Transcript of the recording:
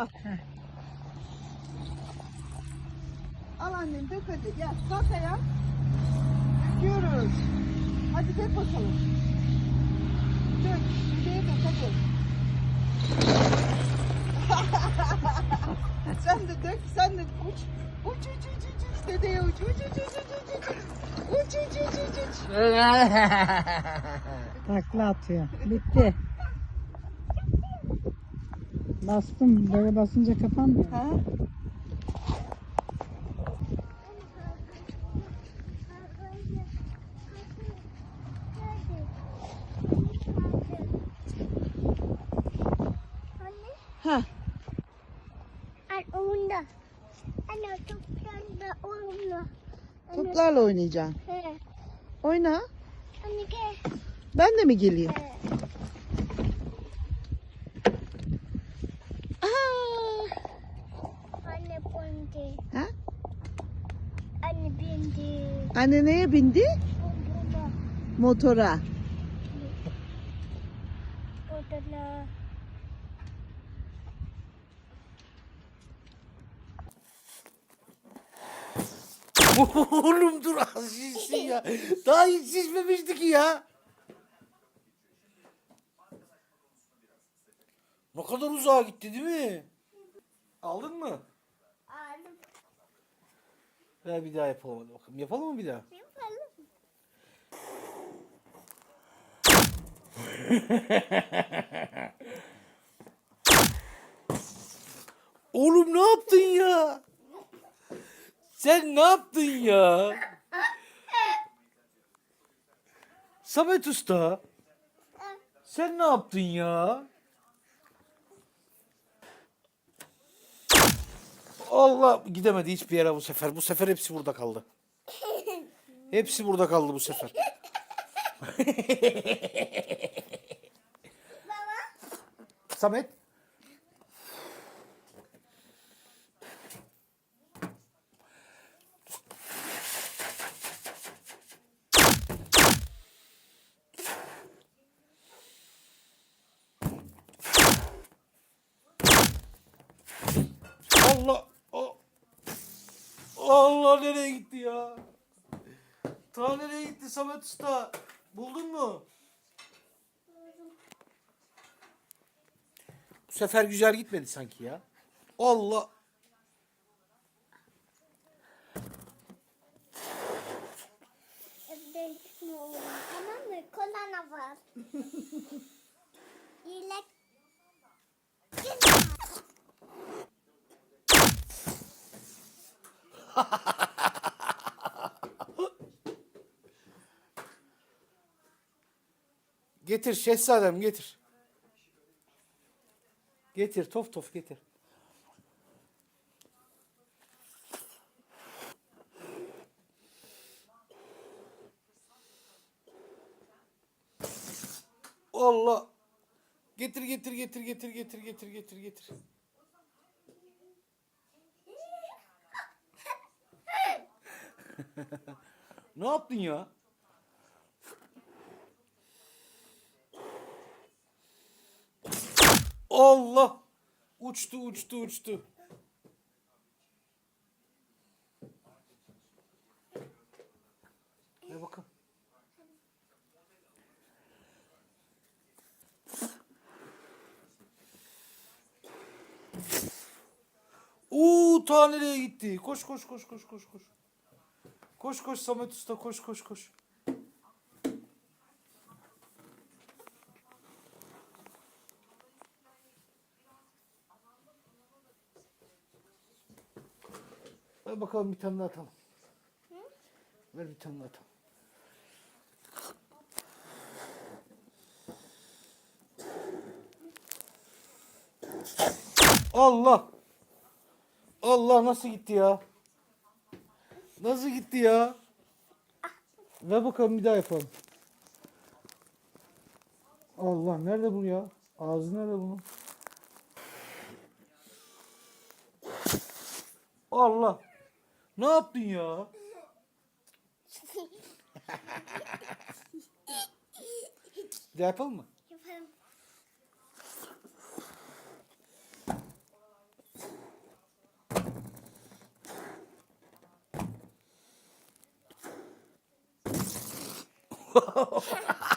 Al. Al annem dök hadi. Gel kalk ayağa. Döküyoruz. Hadi dök bakalım. Dök. Şuraya dök hadi. sen de dök. Sen de uç. Uç uç uç uç uç. Dedeye. Uç uç uç uç uç uç. Uç uç uç uç uç. Takla atıyor. Bitti. Bastım. Böyle basınca kapanmıyor. Ha? Anne, Ha. an oyunda. Anne toplarla. Anne, Toplarla oynayacaksın. he. Oyna. Anne gel. Ben de mi geleyim? He. Aa. Anne bindi. Ha? Anne bindi. Anne neye bindi? Bunda. Motora. Odana. Oğlum dur az şişsin ya. Daha hiç şişmemişti ki ya. Ne kadar uzağa gitti değil mi? Aldın mı? Ver bir daha yapalım hadi bakalım. Yapalım mı bir daha? Yapalım. Oğlum ne yaptın ya? Sen ne yaptın ya? Samet Usta. Sen ne yaptın ya? Allah gidemedi hiçbir yere bu sefer. Bu sefer hepsi burada kaldı. Hepsi burada kaldı bu sefer. Samet. Allah. o- Allah nereye gitti ya? Ta nereye gitti Samet Usta? Buldun mu? Bu sefer güzel gitmedi sanki ya. Allah. Tamam mı? Kolana var. Getir şehzadem getir. Getir tof tof getir. Allah. Getir getir getir getir getir getir getir getir. ne yaptın ya? Allah! Uçtu uçtu uçtu. Ver bakalım. Uuu ta nereye gitti? Koş koş koş koş koş koş. Koş koş Samet Usta koş koş koş. Ver bakalım bir tane daha atalım. Ver bir tane daha atalım. Allah. Allah nasıl gitti ya? Nasıl gitti ya? Ver bakalım bir daha yapalım. Allah nerede bu ya? Ağzı nerede bunun? Allah. Ne yaptın ya? Bir yapalım mı? Whoa.